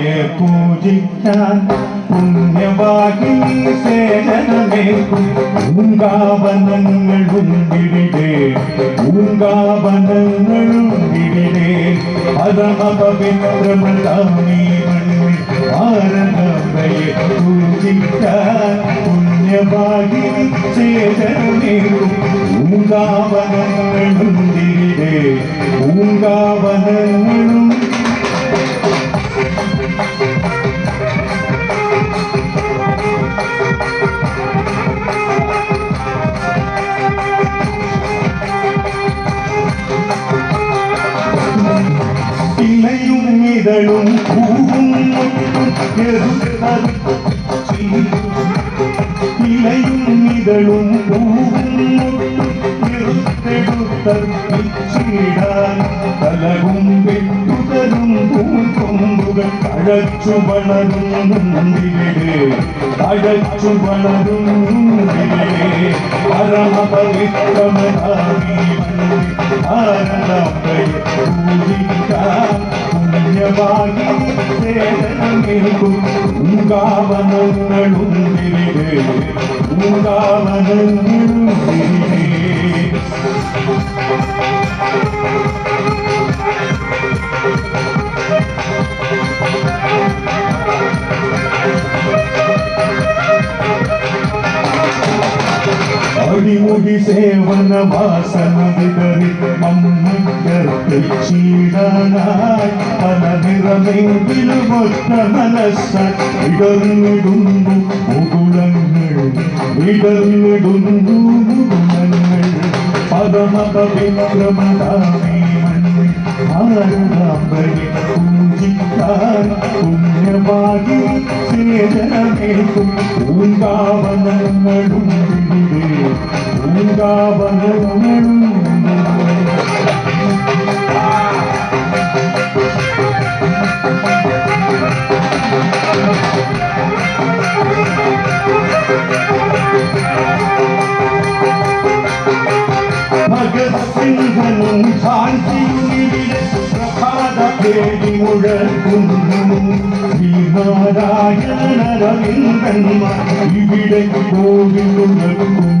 അമ്മയെ പൂജിക്കാൻ പുണ്യവാഹിനി സേവനമേക്കും പൂങ്കാവനങ്ങളുണ്ടിവിടെ പൂങ്കാവനങ്ങളുണ്ടിവിടെ പരമപവിത്രമതാമീ മണ്ണിൽ ഭാരതമ്മയെ പൂജിക്കാൻ പുണ്യവാഹിനി സേവനമേക്കും പൂങ്കാവനങ്ങളുണ്ടിവിടെ പൂങ്കാവനങ്ങളും இலையும் இதழும் தலகும் வெட்டுதலும் பூந்தொம்புகள் அழச்சு வளரும் நந்திகளே அழச்சு வளரும் நந்திகளே பரம பூஜித்தார் പുണ്യമായി സേവനമേൽക്കും പൂങ്കാവനങ്ങളുണ്ടിവിടെ പൂങ്കാവനങ്ങളുണ്ടിവിടെ അടിമുടി സേവന அடிமுடி சேவன வாசனவிதறி மம்மீடனாய் பல நிறமெங்கிலும் ஒத்த மனச இடர்ந்துண்டு முகுளங்கள் இடர்ந்துண்டு புண்ணியமாகி சேதனமேக்கும் பூங்காவனங்களும் ഭഗത്സിംഹനും ശാന്തിയുടെ പ്രഭാത പേടി മുഴക്കുന്നു ശ്രീനാരായണരവിന്ദന്മാർ ഇവിടെ കോവിൽ തുറക്കുന്നു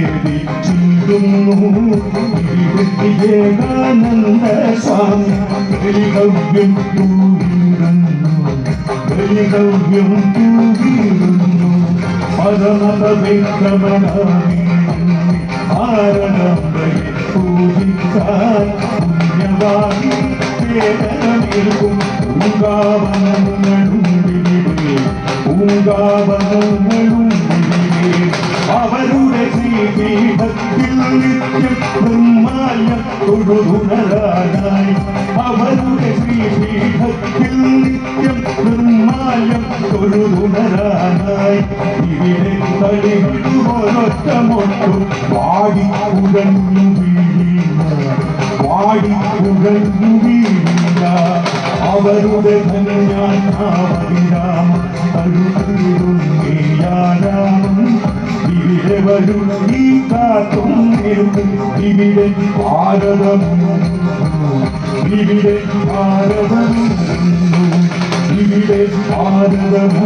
ഇതിലേതി ചുണ്ടുന്നു വിവേകാനന്ദ സ്വാമി ബലികവ്യം തൂകിടുന്നു ബലികവ്യം തൂകിടുന്നു പരമപവിത്രമനാമി ഭാരതമ്പയെ പൂജിക്കാൻ പുണ്യവാദി വേദനമേൽക്കും പൂങ്കാവനങ്ങളുണ്ടിവിടെ പൂങ്കാവനങ്ങളുണ്ടിവിടെ അവരുടെ ശ്രീപീഠത്തിൽ നിത്യം നിർമാല്യം തൊഴുതുണരാനായി അവരുടെ ശ്രീപീഠത്തിൽ നിത്യം നിർമാല്യം തൊഴുതുണരാനായി ഇവിടെ തളികൊറ്റമൊട്ടും പാടി ഉടഞ്ഞു വീഴുന്ന പാടി ഉടഞ്ഞു വീഴുന്ന അവരുടെ ധന്യാനാമതിരാമ തഴുതിരുന്നേയാരാമം ഇവിടെ വരും ഈ കാത്തും നിൽക്കും ഇവിടെ ഭാരതം. ഇവിടെ ഭാരതം. ഇവിടെ ഭാരതം.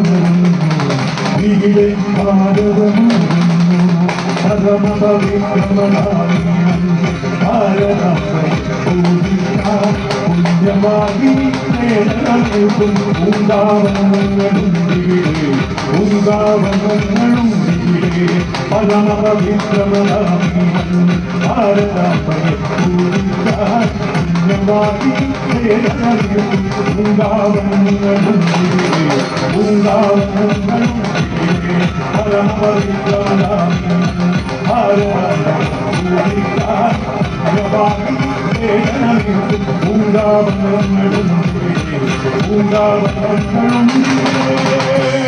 ഇവിടെ ഭാരതം. പൂങ്കാവനങ്ങളും अलाव विद्रमलावी भारतापरे पूरी जाती नमाती नेतारी उंगावन Ungavan, Ungavan, Ungavan, Ungavan, Ungavan, Ungavan, Ungavan, Ungavan, Ungavan, Ungavan, Ungavan, Ungavan, Ungavan, Ungavan,